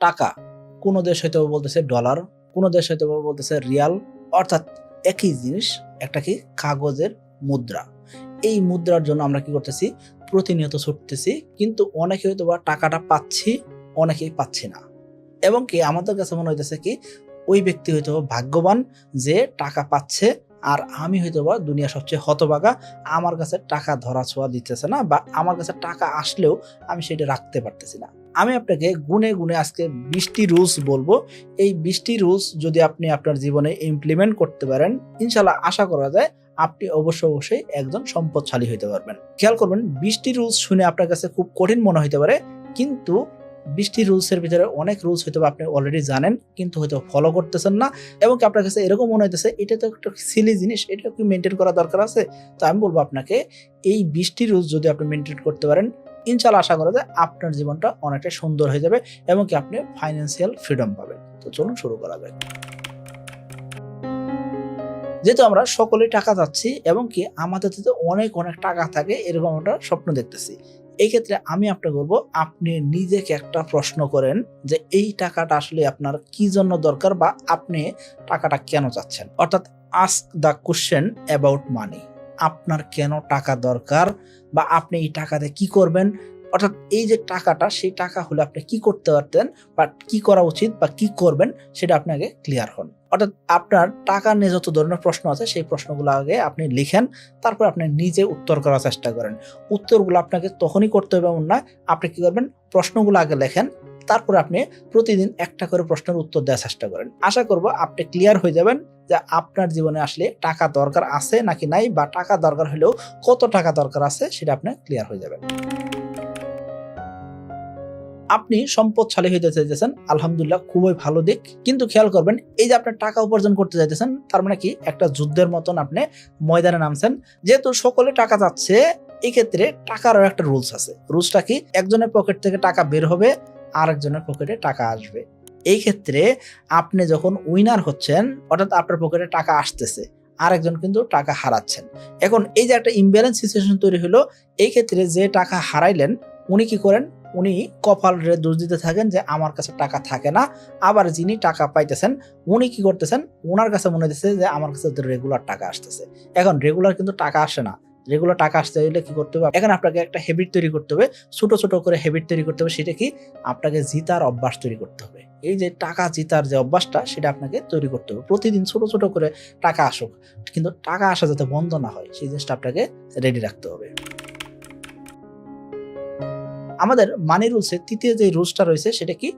টাকা। কোনো দেশ হয়তো বলতেছে ডলার, কোনো দেশ হয়তো বলতেছে রিয়াল, অর্থাৎ একই জিনিস, একটা কি কাগজের মুদ্রা। এই মুদ্রার জন্য আমরা কি করতেছি? প্রতিনিয়ত ছুটতেছি, কিন্তু অনেকে হয়তো বা টাকাটা পাচ্ছি, অনেকেই পাচ্ছি না। এবং কি আমাদের কাছে মনে হইতেছে কি, ওই ব্যক্তি হয়তো ভাগ্যবান যে টাকা পাচ্ছে, আর আমি হয়তো বা দুনিয়া সবচেয়ে হতবাগা আমার কাছে টাকা ধরা ছোঁয়া দিতেছে না, বা আমার কাছে টাকা আসলেও আমি সেটা রাখতে পারতেছি না। আমি আপনাকে গুনে গুনে আজকে বিশটি রুলস বলব। এই বিশটি রুলস যদি আপনি আপনার জীবনে ইমপ্লিমেন্ট করতে পারেন ইনশাল্লাহ আশা করা যায় আপনি অবশ্যই অবশ্যই একজন সম্পদশালী হতে পারবেন। খেয়াল করবেন, বিশটি রুলস শুনে আপনার কাছে খুব কঠিন মনে হতে পারে, কিন্তু বিশটি রুলসের ভিতরে অনেক রুলস হয়তো আপনি অলরেডি জানেন, কিন্তু হয়তো ফলো করতেছেন না, এবং আপনার কাছে এরকম মনে হইতেছে, এটা তো একটা সিলি জিনিস, এটা কি মেনটেন করা দরকার আছে? তো আমি বলব আপনাকে, এই বিশটি রুলস যদি আপনি মেনটেন করতে পারেন ইনশাল্লাহ আশা করা যায় আপনার জীবনটা অনেকটা সুন্দর হয়ে যাবে এবং কি আপনি ফাইন্যান্সিয়াল ফ্রিডম পাবেন। তো চলুন শুরু করা যাক। যেহেতু আমরা সকলেই টাকা যাচ্ছি এবং কি আমাদের তো অনেক অনেক টাকা থাকে এরকম আমরা স্বপ্ন দেখতেছি। এই ক্ষেত্রে আমি আপনাকে বলব, আপনি নিজেকে একটা প্রশ্ন করেন যে এই টাকাটা আসলে আপনার কি জন্য দরকার বা আপনি টাকাটা কেন চাচ্ছেন? অর্থাৎ ask the question about money আপনার কেন টাকা দরকার বা আপনি এই টাকাতে কি করবেন? অর্থাৎ এই যে টাকাটা, সেই টাকা হলে আপনি কি করতে পারতেন বা কি করা উচিত বা কি করবেন সেটা আপনি আগে ক্লিয়ার হন। অর্থাৎ আপনার টাকা নিয়ে যত ধরনের প্রশ্ন আছে, সেই প্রশ্নগুলো আগে আপনি লিখেন, তারপর আপনি নিজে উত্তর করার চেষ্টা করেন। উত্তরগুলো আপনাকে তখনই করতে হবে এমন না, আপনি কি করবেন? প্রশ্নগুলো আগে লেখেন, তারপর আপনি প্রতিদিন একটা করে প্রশ্নের উত্তর দেওয়ার চেষ্টা করেন। আশা করব আপনি ক্লিয়ার হয়ে যাবেন। যে আপনার জীবনে আসলে টাকা দরকার আছে নাকি নাই বা টাকা দরকার হলেও কত টাকা দরকার আছে সেটা আপনি ক্লিয়ার হয়ে যাবেন আপনি সম্পদশালী হইতে চাইতেছেন, আলহামদুলিল্লাহ খুবই ভালো দিক। কিন্তু খেয়াল করবেন, এই যে আপনার টাকা উপার্জন করতে চাইতেছেন, তার মানে কি? একটা যুদ্ধের মতন আপনি ময়দানে নামছেন। যেহেতু সকলে টাকা যাচ্ছে এই ক্ষেত্রে টাকারও একটা রুলস আছে। রুলসটা কি? একজনের পকেট থেকে টাকা বের হবে, আরেকজনের পকেটে টাকা আসবে। এই ক্ষেত্রে আপনি যখন উইনার হচ্ছেন, অর্থাৎ আপনার পকেটে টাকা আসতেছে, আরেকজন কিন্তু টাকা হারাচ্ছেন। এখন এই যে একটা ইমব্যালেন্স সিচুয়েশন তৈরি হলো, এই ক্ষেত্রে যে টাকা হারাইলেন, উনি কি করেন? উনি কপাল রে দোষ দিতে থাকেন যে আমার কাছে টাকা থাকে না, আবার যিনি টাকা পাইতেছেন, উনি কি করতেছেন? ওনার কাছে মনে হচ্ছে যে আমার কাছে রেগুলার টাকা আসতেছে। এখন রেগুলার কিন্তু টাকা আসে না। রেগুলার টাকা আসতে হলে কি করতে হবে? এখন আপনাকে একটা হ্যাবিট তৈরি করতে হবে। ছোট ছোট করে হ্যাবিট তৈরি করতে হবে, সেটা কি? আপনাকে জিতার অভ্যাস তৈরি করতে হবে। এই যে টাকা জিতার যে অভ্যাসটা, সেটা আপনাকে তৈরি করতে হবে। প্রতিদিন ছোট ছোট করে টাকা আসুক, কিন্তু টাকা আসা যাতে বন্ধ না হয়, সেই জিনিসটা আপনাকে রেডি রাখতে হবে। আমাদের মানি রুলসের তৃতীয় যে রুলসটা রয়েছে, সেটা কি?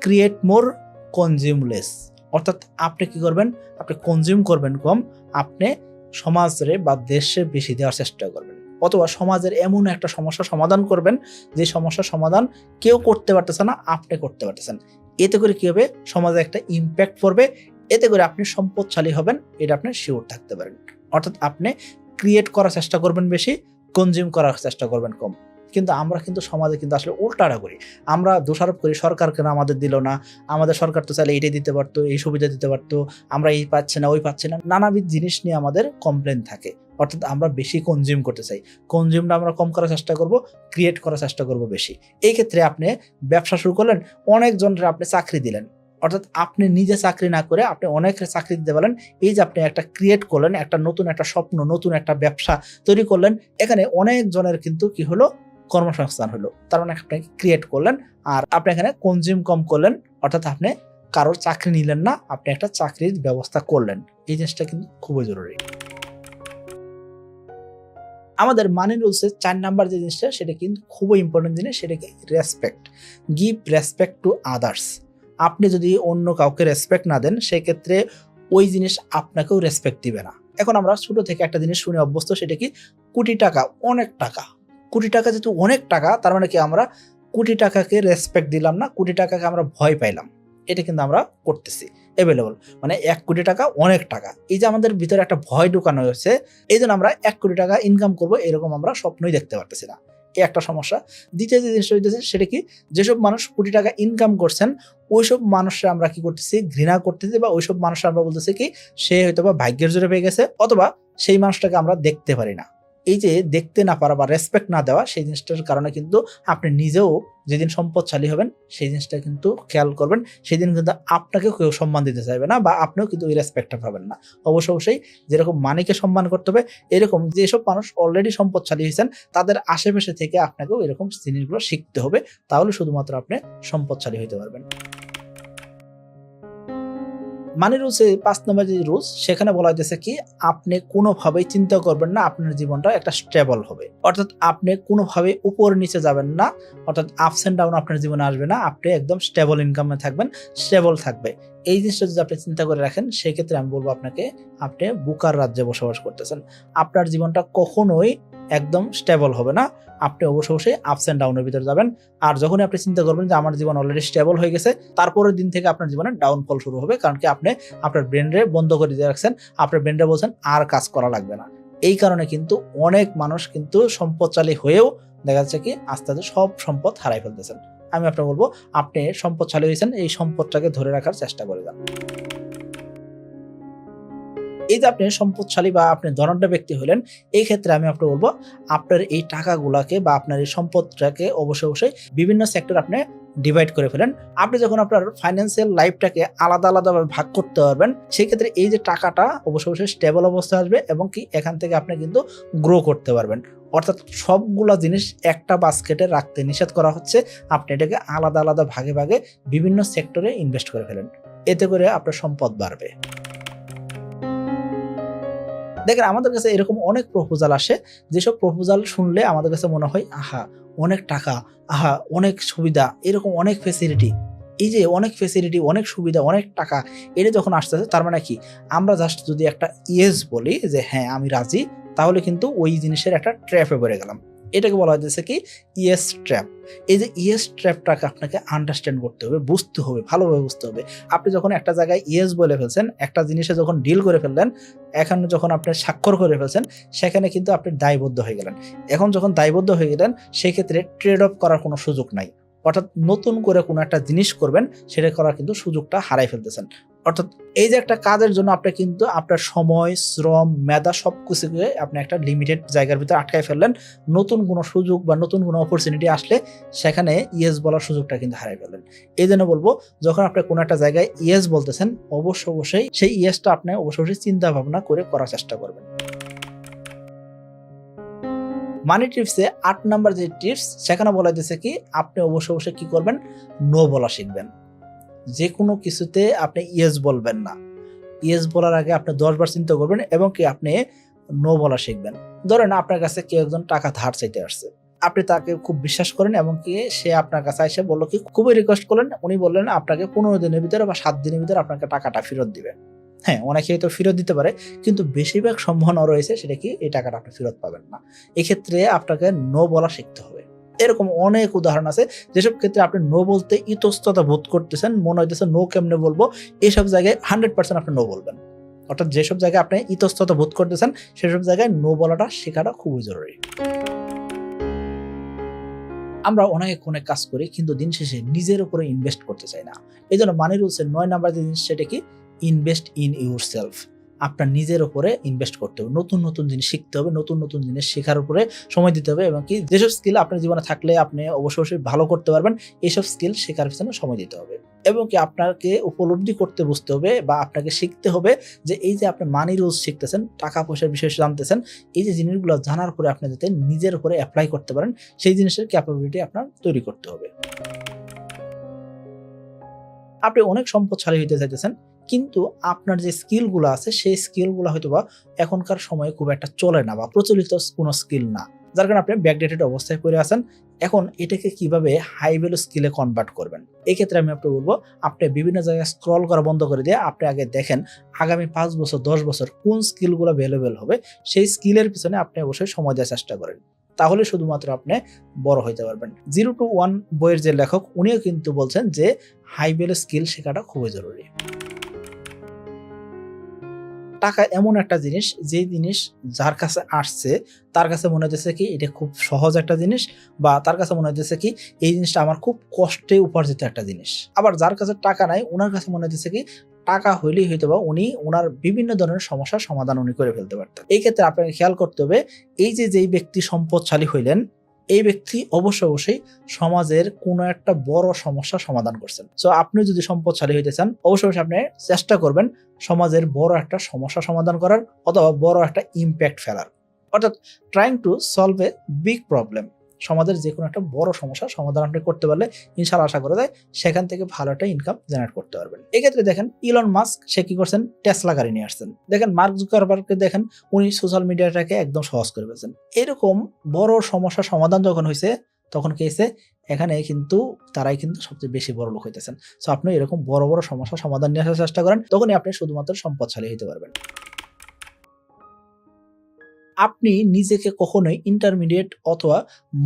ক্রিয়েট মোর কনজিউমলেস অর্থাৎ আপনি কি করবেন? আপনি কনজিউম করবেন কম, আপনি সমাজে বা দেশে বেশি দেওয়ার চেষ্টা করবেন। অথবা সমাজের এমন একটা সমস্যা সমাধান করবেন, যে সমস্যার সমাধান কেউ করতে পারতেছে না, আপনি করতে পারতেছেন। এতে করে কি হবে? সমাজে একটা ইম্প্যাক্ট পড়বে। এতে করে আপনি সম্পদশালী হবেন, এটা আপনি শিওর থাকতে পারেন অর্থাৎ আপনি ক্রিয়েট করার চেষ্টা করবেন বেশি কনজিউম করার চেষ্টা করবেন কম। কিন্তু আমরা কিন্তু সমাজে কিন্তু আসলে উল্টাটা করি। আমরা দোষারোপ করি, সরকার কেন আমাদের দিল না? আমাদের সরকার তো চাইলে এইটাই দিতে পারতো, এই সুবিধা দিতে পারতো, আমরা এই পাচ্ছি না, ওই পাচ্ছি না। নানাবিধ জিনিস নিয়ে আমাদের কমপ্লেন থাকে। অর্থাৎ আমরা বেশি কনজিউম করতে চাই। কনজিউমটা আমরা কম করার চেষ্টা করব ক্রিয়েট করার চেষ্টা করব বেশি। এই ক্ষেত্রে আপনি ব্যবসা শুরু করলেন, অনেকজনের আপনি চাকরি দিলেন। অর্থাৎ আপনি নিজে চাকরি না করে আপনি অনেকের চাকরি দিতে পারেন এই যে আপনি একটা ক্রিয়েট করলেন, একটা নতুন একটা স্বপ্ন, নতুন একটা ব্যবসা তৈরি করলেন, এখানে অনেক জনের কিন্তু কি হলো? কর্মসংস্থান হলো। তার মানে আপনি ক্রিয়েট করলেন আর আপনি এখানে কনজিউম কম করলেন, অর্থাৎ আপনি কারোর চাকরি নিলেন না, আপনি একটা চাকরির ব্যবস্থা করলেন। এই জিনিসটা কিন্তু খুবই জরুরি। আমাদের মানি রুলসের চার নাম্বার যে জিনিসটা, সেটা কিন্তু খুবই ইম্পর্টেন্ট জিনিস সেটা কি respect give respect to others আপনি যদি অন্য কাউকে রেসপেক্ট না দেন, সেক্ষেত্রে ওই জিনিস আপনাকেও রেসপেক্ট দিবে না। এখন আমরা ছোট থেকে একটা জিনিস শুনে অভ্যস্ত, সেটা কি কোটি টাকা, অনেক টাকা। কোটি টাকা যেহেতু অনেক টাকা, তার মানে কি আমরা কোটি টাকাকে রেসপেক্ট দিলাম না, কোটি টাকাকে আমরা ভয় পাইলাম। এটা কিন্তু আমরা করতেছি অ্যাভেলেবল মানে এক কোটি টাকা অনেক টাকা। এই যে আমাদের ভিতরে একটা ভয় ঢুকানো হয়েছে, এই জন্য আমরা এক কোটি টাকা ইনকাম করব, এরকম আমরা স্বপ্নই দেখতে পারতেছি না। এই একটা সমস্যা। দ্বিতীয় যে জিনিসটা হইতেছে, সেটা কি? যেসব মানুষ কোটি টাকা ইনকাম করছেন, ওইসব মানুষরা আমরা কি করতেছি? ঘৃণা করতেছি বা ওইসব মানুষ আমরা বলতেছি কি, সে হয়তো বা ভাগ্যের জোরে পেয়ে গেছে, অথবা সেই মানুষটাকে আমরা দেখতে পারি না। এই যে দেখতে না পারা বা রেসপেক্ট না দেওয়া, সেই জিনিসটার কারণে কিন্তু আপনি নিজেও যেদিন সম্পদশালী হবেন, সেই জিনিসটা কিন্তু খেয়াল করবেন। সেদিন কিন্তু আপনাকেও কেউ সম্মান দিতে চাইবে না বা আপনিও কিন্তু ওই রেসপেক্টটা পাবেন না। অবশ্য অবশ্যই যেরকম মানিকে সম্মান করতে হবে, এরকম যেসব মানুষ অলরেডি সম্পদশালী হয়েছেন, তাদের আশেপাশে থেকে আপনাকেও এরকম জিনিসগুলো শিখতে হবে। তাহলে শুধুমাত্র আপনি সম্পদশালী হতে পারবেন। মানি রুলস পাঁচ নম্বর যে রুলস সেখানে বলা হয়েছে কি, আপনি কোনোভাবেই চিন্তা করবেন না, আপনার জীবনটা একটা স্টেবল হবে। অর্থাৎ আপনি কোনোভাবে উপর নিচে যাবেন না, অর্থাৎ আপস অ্যান্ড ডাউন আপনার জীবনে আসবে না, আপনি একদম স্টেবল ইনকামে থাকবেন স্টেবল থাকবে। এই জিনিসটা যদি আপনি চিন্তা করে রাখেন, সেক্ষেত্রে আমি বলব আপনাকে, আপনি বুকার রাজ্যে বসবাস করতেছেন। আপনার জীবনটা কখনোই একদম স্টেবল হবে না। আপনি অবশ্য অবশ্যই আপস অ্যান্ড ডাউনের ভিতরে যাবেন। আর যখনই আপনি চিন্তা করবেন যে আমার জীবন অলরেডি স্টেবল হয়ে গেছে, তারপরের দিন থেকে আপনার জীবনে ডাউনফল শুরু হবে। কারণ কি আপনি আপনার ব্রেনরে বন্ধ করে দিয়ে রাখছেন। আপনার ব্রেনরে বলছেন, আর কাজ করা লাগবে না। এই কারণে কিন্তু অনেক মানুষ কিন্তু সম্পদশালী হয়েও দেখা যাচ্ছে কি আস্তে আস্তে সব সম্পদ হারাই ফেলতেছেন। আমি আপনাকে বলব, আপনি সম্পদশালী হয়েছেন, এই সম্পদটাকে ধরে রাখার চেষ্টা করে যান। এই যে আপনি সম্পদশালী বা আপনি ধনাঢ্য ব্যক্তি হলেন, এই ক্ষেত্রে আমি আপনাকে বলব, আপনার এই টাকাগুলাকে বা আপনার এই সম্পদটাকে অবশ্যই অবশ্যই বিভিন্ন সেক্টর আপনি ডিভাইড করে ফেলেন। আপনি যখন আপনার ফাইন্যান্সিয়াল লাইফটাকে আলাদা, আলাদাভাবে ভাগ করতে পারবেন সেই ক্ষেত্রে এই যে টাকাটা অবশ্যই অবশ্যই স্টেবল অবস্থায় আসবে এবং কি এখান থেকে আপনি কিন্তু গ্রো করতে পারবেন। অর্থাৎ সবগুলা জিনিস একটা বাস্কেটে রাখতে নিষেধ করা হচ্ছে, আপনি এটাকে আলাদা আলাদা ভাগে ভাগে বিভিন্ন সেক্টরে ইনভেস্ট করে ফেলেন। এতে করে আপনার সম্পদ বাড়বে। দেখেন আমাদের কাছে এরকম অনেক প্রপোজাল আসে, যেসব প্রপোজাল শুনলে আমাদের কাছে মনে হয়, আহা, অনেক টাকা, আহা, অনেক সুবিধা, এরকম অনেক ফেসিলিটি এই যে অনেক ফেসিলিটি অনেক সুবিধা, অনেক টাকা, এটা যখন আসতেছে তার মানে কি? আমরা জাস্ট যদি একটা ইয়েস বলি যে হ্যাঁ আমি রাজি, তাহলে কিন্তু ওই জিনিসের একটা ট্র্যাপে পড়ে গেলাম। এটাকে বলা হয়েছে কি? ইয়েস ট্র্যাপ এই যে ইয়েস ট্র্যাপটাকে আপনাকে আন্ডারস্ট্যান্ড করতে হবে, বুঝতে হবে, ভালোভাবে বুঝতে হবে। আপনি যখন একটা জায়গায় ইয়েস বলে ফেলছেন, একটা জিনিসে যখন ডিল করে ফেললেন, এখন যখন আপনি স্বাক্ষর করে ফেলছেন, সেখানে কিন্তু আপনি দায়বদ্ধ হয়ে গেলেন। এখন যখন দায়বদ্ধ হয়ে গেলেন, সেক্ষেত্রে ট্রেড অফ করার কোনো সুযোগ নাই। অর্থাৎ নতুন করে কোনো একটা জিনিস করবেন, সেটা করার কিন্তু সুযোগটা হারাই ফেলতেছেন। অর্থাৎ এই যে একটা কাজের জন্য আপনি কিন্তু আপনার সময়, শ্রম, মেধা সব কিছুকে আপনি একটা লিমিটেড জায়গার ভিতরে আটকায় ফেললেন। নতুন কোনো সুযোগ বা নতুন কোনো অপরচুনিটি আসলে সেখানে ইয়েস বলার সুযোগটা কিন্তু হারিয়ে ফেললেন। এই জন্য বলব, যখন আপনি কোনো একটা জায়গায় ইয়েস বলতেছেন, অবশ্য অবশ্যই সেই ইয়েসটা আপনি অবশ্য অবশ্যই চিন্তা ভাবনা করে করার চেষ্টা করবেন। মানি টিপসে আট নাম্বার যে টিপস সেখানে বলা যাচ্ছে কি, আপনি অবশ্যই অবশ্যই কি করবেন? নো বলা শিখবেন। যে কোনো কিছুতে আপনি ইয়েস বলবেন না। ইয়েস বলার আগে আপনি দশবার চিন্তা করবেন এবং কি আপনি নো বলা শিখবেন। ধরেন আপনার কাছে কেউ একজন টাকা ধার চাইতে আসছে। আপনি তাকে খুব বিশ্বাস করেন এবং কি সে আপনার কাছে এসে বলল কি, খুবই রিকোয়েস্ট করলেন। উনি বললেন আপনাকে পনেরো দিনের ভিতরে বা সাত দিনের ভিতরে আপনাকে টাকাটা ফেরত দিবে। হ্যাঁ অনেকে হয়তো ফেরত দিতে পারে, কিন্তু বেশিরভাগ সম্ভাবনা রয়েছে সেটা কি, এই টাকাটা আপনি ফেরত পাবেন না। এক্ষেত্রে আপনাকে নো বলা শিখতে হবে। এরকম অনেক উদাহরণ আছে। যেসব ক্ষেত্রে আপনি নো বলতে ইতস্ততা বোধ করতেছেন, মনে হইতেছে নো কেমনে বলব? এইসব জায়গায় হান্ড্রেড পার্সেন্ট আপনি নো বলবেন। অর্থাৎ যেসব জায়গায় আপনি ইতস্ততা বোধ করতেছেন, সেসব জায়গায় নো বলাটা শেখাটা খুবই জরুরি। আমরা অনেক অনেক কাজ করি, কিন্তু দিন শেষে নিজের উপরে ইনভেস্ট করতে চাই না। এই জন্য মানি রুলসের নয় নাম্বার যে জিনিস সেটা কি? ইনভেস্ট ইন ইউর সেলফ আপনার নিজের উপরে ইনভেস্ট করতে হবে। নতুন নতুন জিনিস শিখতে হবে, নতুন নতুন জিনিস শেখার উপরে সময় দিতে হবে এবং কি যেসব স্কিল আপনার জীবনে থাকলে আপনি অবশ্যই অবশ্যই ভালো করতে পারবেন এইসব স্কিল শেখার পিছনে সময় দিতে হবে। এবং কি আপনাকে উপলব্ধি করতে বুঝতে হবে বা আপনাকে শিখতে হবে যে এই যে আপনি মানি রুলস শিখতেছেন, টাকা পয়সার বিষয়ে জানতেছেন, এই যে জিনিসগুলো জানার পরে আপনি যাতে নিজের উপরে অ্যাপ্লাই করতে পারেন, সেই জিনিসের ক্যাপাবিলিটি আপনার তৈরি করতে হবে। আপনি অনেক সম্পদশালী হইতে চাইতেছেন কিন্তু আপনার যে স্কিলগুলো আছে, সেই স্কিলগুলো হয়তো বা এখনকার সময়ে খুব একটা চলে না বা প্রচলিত কোনো স্কিল না। যার কারণে আপনি ব্যাকডেটেড অবস্থায় পড়ে আছেন। এখন এটাকে কীভাবে হাই ভ্যালু স্কিলে কনভার্ট করবেন? এই ক্ষেত্রে আমি আপনাকে বলব, আপনি বিভিন্ন জায়গায় স্ক্রল করা বন্ধ করে দিয়ে আপনি আগে দেখেন আগামী পাঁচ বছর, দশ বছর কোন স্কিলগুলো ভ্যালুয়েবল হবে, সেই স্কিলের পিছনে আপনি অবশ্যই সময় দেওয়ার চেষ্টা করেন। তাহলে শুধুমাত্র আপনি বড় হইতে পারবেন। জিরো টু ওয়ান বইয়ের যে লেখক, উনিও কিন্তু বলছেন যে হাই ভ্যালু স্কিল শেখাটা খুবই জরুরি। টাকা এমন একটা জিনিস যে জিনিস যার কাছে আসছে, তার কাছে মনে হচ্ছে কি এটা খুব সহজ একটা জিনিস বা তার কাছে মনে হচ্ছে কি এই জিনিসটা আমার খুব কষ্টে উপার্জিত একটা জিনিস। আবার যার কাছে টাকা নাই ওনার কাছে মনে হচ্ছে কি টাকা হইলেই হয়তো বা উনি ওনার বিভিন্ন ধরনের সমস্যার সমাধান উনি করে ফেলতে পারতেন। এই ক্ষেত্রে আপনাকে খেয়াল করতে হবে, এই যে যেই ব্যক্তি সম্পদশালী হইলেন এই ব্যক্তি অবশ্য অবশ্যই সমাজের কোনো একটা বড় সমস্যা সমাধান করছেন। সো আপনি যদি সম্পদশালী হইতে চান, অবশ্য অবশ্যই আপনি চেষ্টা করবেন সমাজের বড় একটা সমস্যা সমাধান করার অথবা বড় একটা ইম্প্যাক্ট ফেলার। অর্থাৎ trying to solve a big problem সমাজের যে কোনো একটা বড় সমস্যার সমাধান আপনি করতে পারলে ইনশাল আশা করা যায় সেখান থেকে ভালো একটা ইনকাম জেনারেট করতে পারবেন। এক্ষেত্রে দেখেন ইলন মাস্ক সে কি করছেন? টেসলা গাড়ি নিয়ে আসছেন। দেখেন মার্ক জুকারবার্গকে দেখেন উনি সোশ্যাল মিডিয়াটাকে একদম সহজ করে ফেলছেন। এরকম বড় সমস্যার সমাধান যখন হয়েছে তখন কি হয়েছে এখানে কিন্তু তারাই কিন্তু সবচেয়ে বেশি বড় লোক হইতেছেন। সো আপনি এরকম বড় বড় সমস্যার সমাধান নিয়ে আসার চেষ্টা করেন, তখনই আপনি শুধুমাত্র সম্পদশালী হইতে পারবেন। আপনি নিজেকে কখনোই ইন্টারমিডিয়েট অথবা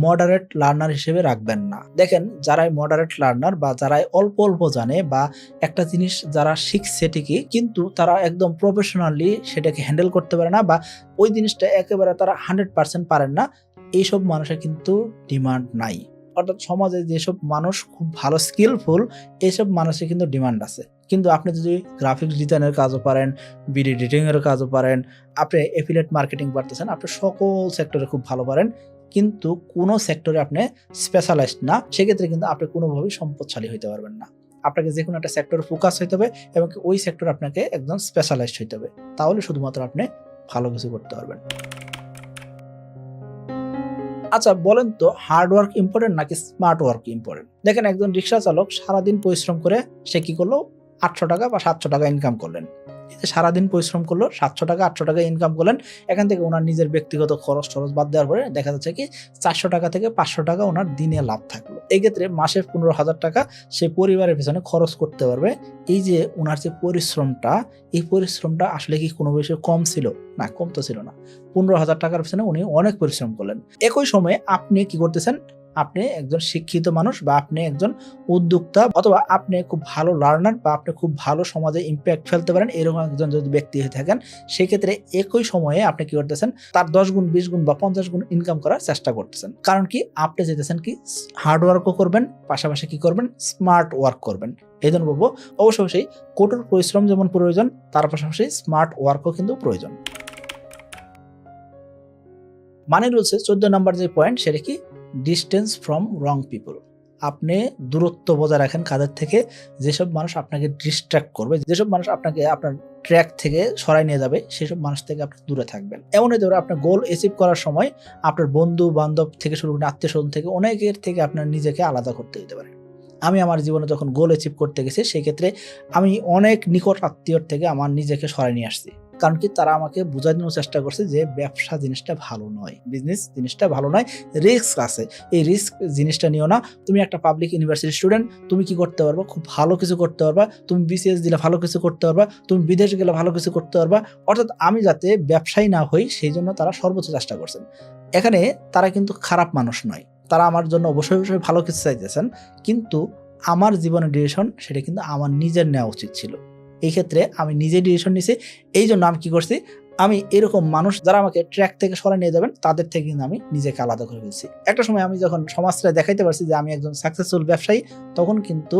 মডারেট লার্নার হিসেবে রাখবেন না। দেখেন, যারাই মডারেট লার্নার বা যারাই অল্প অল্প জানে বা একটা জিনিস যারা শিখছে ঠিকই, কিন্তু তারা একদম প্রফেশনালি সেটাকে হ্যান্ডেল করতে পারে না বা ওই জিনিসটা একেবারে তারা হান্ড্রেড পারেন না, এইসব মানুষের কিন্তু ডিমান্ড নাই। অর্থাৎ সমাজে যেসব মানুষ খুব ভালো স্কিলফুল এইসব মানুষের কিন্তু ডিমান্ড আছে। কিন্তু আপনি যদি গ্রাফিক্স ডিজাইনের কাজও পারেন ভিডিও এডিটিং এর কাজও পারেন, আপনি এফিলেট মার্কেটিং পারতেছেন আপনি সকল সেক্টরে খুব ভালো পারেন, কিন্তু কোনো সেক্টরে আপনি স্পেশালাইজড না, সেক্ষেত্রে কিন্তু আপনি কোনোভাবেই সম্পদশালী হতে পারবেন না। আপনাকে যে কোনো একটা সেক্টরে ফোকাস হইতে হবে এবং ওই সেক্টর আপনাকে একদম স্পেশালাইজড হইতে হবে। তাহলে শুধুমাত্র আপনি ভালো কিছু করতে পারবেন। আচ্ছা বলেন তো হার্ড ওয়ার্ক ইম্পর্টেন্ট নাকি স্মার্ট ওয়ার্ক ইম্পর্টেন্ট দেখেন, একজন রিক্সা চালক সারাদিন পরিশ্রম করে সে কি করল? আটশো টাকা বা সাতশো টাকা ইনকাম করলেন। সারাদিন পরিশ্রম করল, সাতশো টাকা, আটশো টাকা ইনকাম করলেন, এখান থেকে ওনার নিজের ব্যক্তিগত খরচ টরচ বাদ দেওয়ার পরে দেখা যাচ্ছে কি, চারশো টাকা থেকে পাঁচশো টাকা ওনার দিনে লাভ থাকল। এক্ষেত্রে মাসে পনেরো হাজার টাকা সে পরিবারের পেছনে খরচ করতে পারবে। এই যে ওনার যে পরিশ্রমটা, এই পরিশ্রমটা আসলে কি কোনো বিষয়ে কম ছিল? না, কম তো ছিল না। পনেরো হাজার টাকার পিছনে উনি অনেক পরিশ্রম করলেন। একই সময়ে আপনি কি করতেছেন? আপনি একজন শিক্ষিত মানুষ বা আপনি একজন উদ্যোক্তা অথবা আপনি খুব ভালো লার্নার বা আপনি খুব ভালো সমাজে ইম্প্যাক্ট ফেলতে পারেন এরকম একজন যদি ব্যক্তি হয়ে থাকেন, সেক্ষেত্রে একই সময়ে আপনি কি করতেছেন? তার দশ গুণ, বিশ গুণ বা পঞ্চাশ গুণ ইনকাম করার চেষ্টা করতেছেন। কারণ কি? আপনি যেতেছেন কি? হার্ড ওয়ার্কও করবেন, পাশাপাশি কি করবেন? স্মার্ট ওয়ার্ক করবেন। এই জন্য বলব, অবশ্যই কঠোর পরিশ্রম যেমন প্রয়োজন, তার পাশাপাশি স্মার্ট ওয়ার্কও কিন্তু প্রয়োজন। মানে রয়েছে চোদ্দ নম্বর যে পয়েন্ট সেটা কি? ডিস্টেন্স ফ্রম রং পিপল আপনি দূরত্ব বজায় রাখেন কাদের থেকে? যেসব মানুষ আপনাকে ডিস্ট্র্যাক্ট করবে, যেসব মানুষ আপনাকে, আপনার ট্র্যাক থেকে সরাই নিয়ে যাবে, সেসব মানুষ থেকে আপনি দূরে থাকবেন। এমনই ধরো আপনার গোল অ্যাচিভ করার সময় আপনার বন্ধু বান্ধব থেকে শুরু করে আত্মীয় স্বজন থেকে অনেকের থেকে আপনার নিজেকে আলাদা করতে দিতে পারেন আমি আমার জীবনে যখন গোল অ্যাচিভ করতে গেছি, সেক্ষেত্রে আমি অনেক নিকট আত্মীয়র থেকে আমার নিজেকে সরাই নিয়ে আসছি। কারণ কি তারা আমাকে বোঝানোর চেষ্টা করছে যে ব্যবসা জিনিসটা ভালো নয় বিজনেস জিনিসটা ভালো নয় রিস্ক আছে। এই রিস্ক জিনিসটা নিও না। তুমি একটা পাবলিক ইউনিভার্সিটি স্টুডেন্ট তুমি কি করতে পারবা? খুব ভালো কিছু করতে পারবা। তুমি বিসিএস দিলে ভালো কিছু করতে পারবা। তুমি বিদেশ গেলে ভালো কিছু করতে পারবা। অর্থাৎ আমি যাতে ব্যবসায়ী না হই, সেই জন্য তারা সর্বোচ্চ চেষ্টা করছেন এখানে তারা কিন্তু খারাপ মানুষ নয়। তারা আমার জন্য অবশ্যই অবশ্যই ভালো কিছু চাইতেছেন। কিন্তু আমার জীবনের ডিরেকশন সেটা কিন্তু আমার নিজের নেওয়া উচিত ছিল। এই ক্ষেত্রে আমি নিজে ডিসিশন নিছি এই জন্য আমি কি করছি, আমি এরকম মানুষ যারা আমাকে ট্র্যাক থেকে সরে নিয়ে যাবেন, তাদের থেকে কিন্তু আমি নিজেকে আলাদা করে ফেলছি। একটা সময় আমি যখন সমাজটা দেখাইতে পারছি যে আমি একজন সাকসেসফুল ব্যবসায়ী, তখন কিন্তু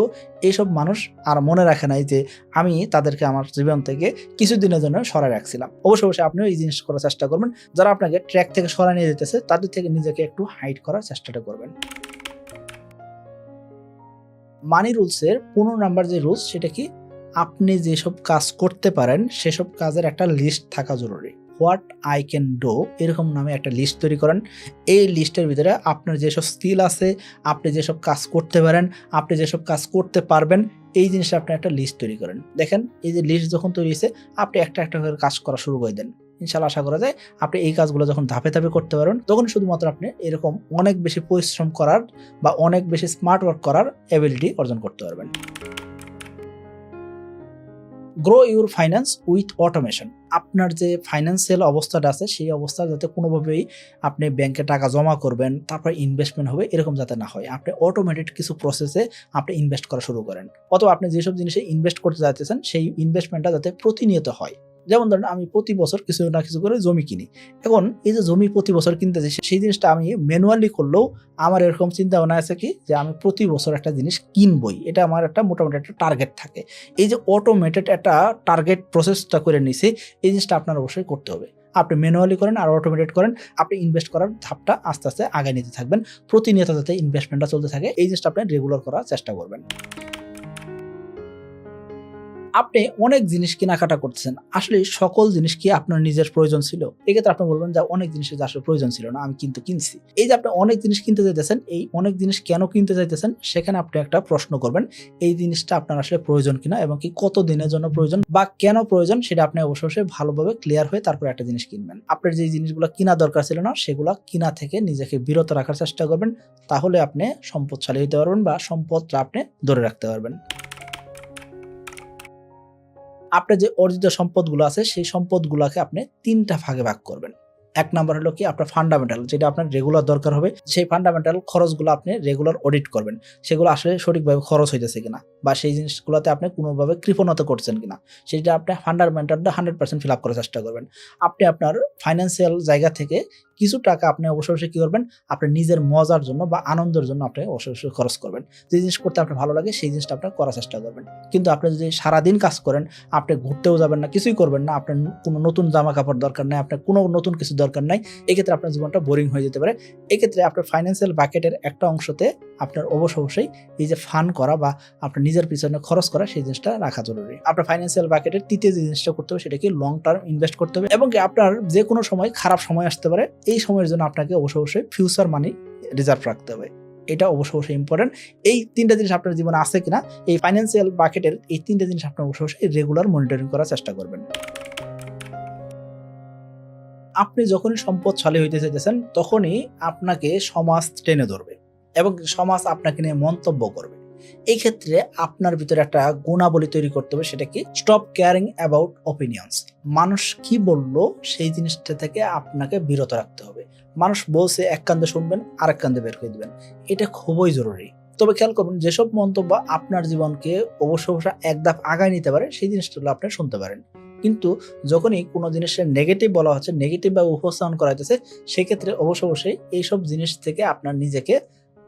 এইসব মানুষ আর মনে রাখে নাই যে আমি তাদেরকে আমার জীবন থেকে কিছুদিনের জন্য সরাই রাখছিলাম। অবশ্য অবশ্যই আপনিও এই জিনিস করার চেষ্টা করবেন। যারা আপনাকে ট্র্যাক থেকে সরাই নিয়ে যেতেছে, তাদের থেকে নিজেকে একটু হাইড করার চেষ্টাটা করবেন। মানি রুলসের পনেরো নাম্বার যে রুলস সেটা কি? আপনি যেসব কাজ করতে পারেন, সেসব কাজের একটা লিস্ট থাকা জরুরি। হোয়াট আই ক্যান ডো এরকম নামে একটা লিস্ট তৈরি করেন। এই লিস্টের ভিতরে আপনার যেসব স্কিল আছে, আপনি যেসব কাজ করতে পারেন, আপনি যেসব কাজ করতে পারবেন, এই জিনিসটা আপনি একটা লিস্ট তৈরি করেন। দেখেন, এই যে লিস্ট যখন তৈরি হয়েছে, আপনি একটা একটা করে কাজ করা শুরু করে দেন। ইনশাল্লাহ আশা করা যায়, আপনি এই কাজগুলো যখন ধাপে ধাপে করতে পারবেন, তখন শুধুমাত্র আপনি এরকম অনেক বেশি পরিশ্রম করার বা অনেক বেশি স্মার্ট ওয়ার্ক করার এবিলিটি অর্জন করতে পারবেন। Grow your finance with automation আপনার যে ফাইন্যান্সিয়াল অবস্থাটা আছে, সেই অবস্থা যাতে কোনোভাবেই আপনি ব্যাংকে টাকা জমা করবেন, তারপর ইনভেস্টমেন্ট হবে, এরকম যাতে না হয়। আপনি অটোমেটেড কিছু প্রসেসে আপনি ইনভেস্ট করা শুরু করেন। অথবা আপনি যেসব জিনিসে ইনভেস্ট করতে যাচ্ছেন সেই ইনভেস্টমেন্টটা যাতে প্রতিনিয়ত হয়। যেমন ধরেন আমি প্রতি বছর কিছু না কিছু করে জমি কিনি। এখন এই যে জমি প্রতি বছর কিনতেছি সেই জিনিসটা আমি ম্যানুয়ালি করলেও আমার এরকম চিন্তা ভাবনা আছে কি, যে আমি প্রতি বছর একটা জিনিস কিনবই। এটা আমার একটা মোটামুটি একটা টার্গেট থাকে। এই যে অটোমেটেড একটা টার্গেট প্রসেসটা করে নিছি, এই জিনিসটা আপনার অবশ্যই করতে হবে। আপনি ম্যানুয়ালি করেন আর অটোমেটেড করেন, আপনি ইনভেস্ট করার ধাপটা আস্তে আস্তে আগে নিতে থাকবেন। প্রতিনিয়ত যাতে ইনভেস্টমেন্টটা চলতে থাকে, এই জিনিসটা আপনি রেগুলার করার চেষ্টা করবেন। আপনি অনেক জিনিস কেনাকাটা করতেছেন। আসলে সকল জিনিস কি আপনার নিজের প্রয়োজন ছিল? এক্ষেত্রে আপনি বলবেন, যে, অনেক জিনিসের আসলে প্রয়োজন ছিল না, আমি কিন্তু কিনছি। এই যে আপনি অনেক জিনিস কিনতে চাইতেছেন, এই অনেক জিনিস কেন কিনতে চাইতেছেন, সেখানে আপনি একটা প্রশ্ন করবেন, এই জিনিসটা আপনার আসলে প্রয়োজন কিনা এবং কি কত দিনের জন্য প্রয়োজন বা কেন প্রয়োজন, সেটা আপনি অবশ্যই ভালোভাবে ক্লিয়ার হয়ে তারপর একটা জিনিস কিনবেন। আপনার যে জিনিসগুলো কিনা দরকার ছিল না, সেগুলো কিনা থেকে নিজেকে বিরত রাখার চেষ্টা করবেন, তাহলে আপনি সম্পদশালী হতে পারবেন বা সম্পদটা আপনি ধরে রাখতে পারবেন। আপনার যে অর্জিত সম্পদগুলো আছে, সেই সম্পদগুলোকে আপনি তিনটা ভাগে ভাগ করবেন। এক নাম্বার হলো কি, আপনার ফান্ডামেন্টাল যেটা আপনার রেগুলার দরকার হবে, সেই ফান্ডামেন্টাল খরচগুলো আপনি রেগুলার অডিট করবেন। সেগুলো আসলে সঠিকভাবে খরচ হইতেছে কিনা বা সেই জিনিসগুলোতে আপনি কোনোভাবে কৃপণতা করছেন কিনা, সেটা আপনি ফান্ডামেন্টালটা হান্ড্রেড পার্সেন্ট ফিল আপ করার চেষ্টা করবেন। আপনি আপনার ফাইন্যান্সিয়াল জায়গা থেকে কিছু টাকা আপনি অবশ্যই অবশ্যই কী করবেন? আপনার নিজের মজার জন্য বা আনন্দের জন্য আপনি অবশ্যই অবশ্যই খরচ করবেন। যে জিনিস করতে আপনার ভালো লাগে, সেই জিনিসটা আপনি করার চেষ্টা করবেন। কিন্তু আপনি যদি সারাদিন কাজ করেন, আপনি ঘুরতেও যাবেন না, কিছুই করবেন না, আপনার কোনো নতুন জামা কাপড় দরকার নাই, আপনার কোনো নতুন কিছু দরকার নাই, এক্ষেত্রে আপনার জীবনটা বোরিং হয়ে যেতে পারে। এক্ষেত্রে আপনার ফাইন্যান্সিয়াল বাকেটের একটা অংশতে আপনার অবশ্য অবশ্যই এই যে ফান করা বা আপনার নিজের পিছনে খরচ করা, সেই জিনিসটা রাখা জরুরি। আপনার ফাইন্যান্সিয়াল বাকেটের তৃতীয় যে জিনিসটা করতে হবে, সেটাকে লং টার্ম ইনভেস্ট করতে হবে এবং আপনার যে কোনো সময় খারাপ সময় আসতে পারে এই সময়ের জন্য আপনাকে অবশ্য অবশ্যই ফিউচার মানি রিজার্ভ রাখতে হবে। এটা অবশ্য অবশ্যই ইম্পর্টেন্ট এই তিনটা জিনিস আপনার জীবনে আছে কিনা, এই ফাইন্যান্সিয়াল বাকেটের এই তিনটা জিনিস আপনার অবশ্য অবশ্যই রেগুলার মনিটরিং করার চেষ্টা করবেন। আপনি যখনই সম্পদশালী হইতে চাইতেছেন, তখনই আপনাকে সমাজ টেনে ধরবে এবং সমাজ আপনাকে নিয়ে মন্তব্য করবে। এই ক্ষেত্রে আপনার ভিতরে একটা গুণাবলী তৈরি করতে হবে, সেটা কি? স্টপ কেয়ারিং অ্যাবাউট অপিনিয়ন্স মানুষ কি বলল, সেই জিনিসটা থেকে আপনাকে বিরত রাখতে হবে। মানুষ বলছে, এক কান্দে শুনবেন, আরেক কান্দে বের করে দিবেন। এটা খুবই জরুরি। তবে খেয়াল করবেন যেসব মন্তব্য আপনার জীবনকে অবশ্য অবশ্যই এক ধাপ আগায় নিতে পারে, সেই জিনিসগুলো আপনি শুনতে পারেন। কিন্তু যখনই কোনো জিনিসের নেগেটিভ বলা হচ্ছে নেগেটিভ বা উপস্থাপন করা হচ্ছে সেক্ষেত্রে অবশ্য অবশ্যই এইসব জিনিস থেকে আপনার নিজেকে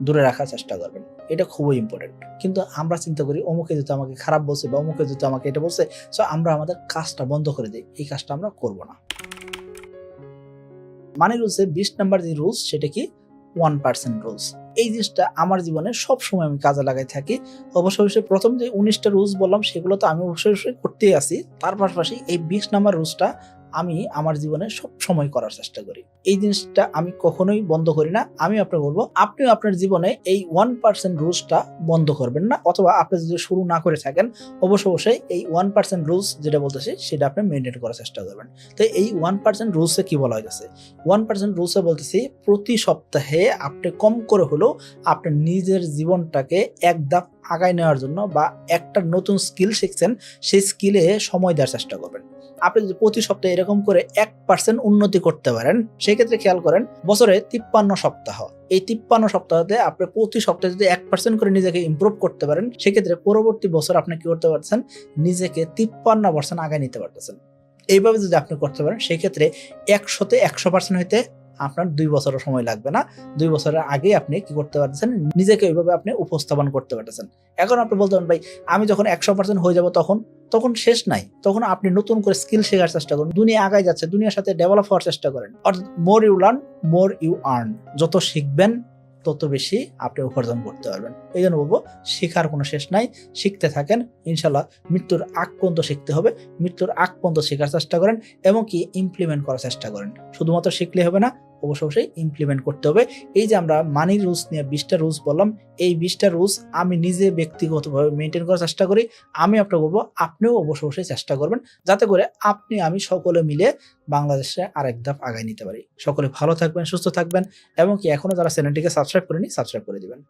দূরে রাখার চেষ্টা করবেন। এটা খুবই ইম্পর্টেন্ট কিন্তু আমরা চিন্তা করি, অমুকে যদি আমাকে খারাপ বলছে বা অমুকে যদি আমাকে এটা বলছে সো আমরা আমাদের কাজটা বন্ধ করে দিই। এই কাজটা আমরা করব না। মানি রুলসে বিশ নাম্বার যে রুলস সেটা কি? ওয়ান পার্সেন্ট রুলস এই জিনিসটা আমার জীবনে সব সময় আমি কাজে লাগাই থাকি। অবশ্য অবশ্যই প্রথম যে উনিশটা রুলস বললাম, সেগুলো তো আমি অবশ্যই অবশ্যই করতেই আসি তার পাশাপাশি এই বিশ নাম্বার রুলসটা আমি আমার জীবনে সব সময় করার চেষ্টা করি। এই জিনিসটা আমি কখনোই বন্ধ করি না। আমি আপনাকে বলব, আপনিও আপনার জীবনে এই ওয়ান পার্সেন্ট রুলসটা বন্ধ করবেন না। অথবা আপনি যদি শুরু না করে থাকেন, অবশ্য অবশ্যই এই ওয়ান পার্সেন্ট রুলস যেটা বলতেছি, সেটা আপনি মেনটেন করার চেষ্টা করবেন। তো এই ওয়ান পার্সেন্ট রুলসে কি বলা হয়েছে ওয়ান পার্সেন্ট রুলসে বলতেছি, প্রতি সপ্তাহে আপনি কম করে হলেও আপনার নিজের জীবনটাকে এক ধাপ আগায় নেওয়ার জন্য বা একটা নতুন স্কিল শিখছেন, সেই স্কিলে সময় দেওয়ার চেষ্টা করবেন। আপনি যদি প্রতি সপ্তাহে এরকম করে এক পার্সেন্ট উন্নতি করতে পারেন, সেক্ষেত্রে খেয়াল করেন, বছরে তিপ্পান্ন সপ্তাহ। এই তিপ্পান্ন সপ্তাহতে আপনি প্রতি সপ্তাহে যদি এক পার্সেন্ট করে নিজেকে ইমপ্রুভ করতে পারেন, সেক্ষেত্রে পরবর্তী বছর আপনি কি করতে পারছেন নিজেকে তিপ্পান্ন পার্সেন্ট আগায় নিতে পারতেছেন। এইভাবে যদি আপনি করতে পারেন, সেক্ষেত্রে একশোতে একশো পার্সেন্ট হইতে আপনার দুই বছরের সময় লাগবে না। দুই বছরের আগে আপনি কি করতে পারতেছেন? নিজেকে ওইভাবে আপনি উপস্থাপন করতে পারতেছেন। এখন আপনি বলতে পারেন, ভাই, আমি যখন একশো পার্সেন্ট হয়ে যাব তখন তখন শেষ নাই। তখন আপনি নতুন করে স্কিল শেখার চেষ্টা করুন। দুনিয়া আগায় যাচ্ছে, দুনিয়ার সাথে ডেভেলপ হওয়ার চেষ্টা করেন। অর্থাৎ more you learn more you earn যত শিখবেন তত বেশি আপনি উপার্জন করতে পারবেন। এই জন্য বলব, শেখার কোনো শেষ নাই। শিখতে থাকেন ইনশাল্লাহ মৃত্যুর আগ পর্যন্ত শিখতে হবে। মৃত্যুর আগ পর্যন্ত শেখার চেষ্টা করেন এবং কি ইমপ্লিমেন্ট করার চেষ্টা করেন। শুধুমাত্র শিখলে হবে না অবশ্যই অবশ্যই ইমপ্লিমেন্ট করতে হবে। এই যে আমরা মানি রুলস নিয়ে বিশটা রুলস বললাম, এই বিশটা রুলস আমি নিজে ব্যক্তিগতভাবে মেনটেন করার চেষ্টা করি। আমি আপনাকে বলব, আপনিও অবশ্যই অবশ্যই চেষ্টা করবেন, যাতে করে আপনি, আমি সকলে মিলে বাংলাদেশে আরেক ধাপ আগায় নিতে পারি। সকলে ভালো থাকবেন, সুস্থ থাকবেন, এবং কি এখনও যারা চ্যানেলটিকে সাবস্ক্রাইব করেনি সাবস্ক্রাইব করে দিবেন।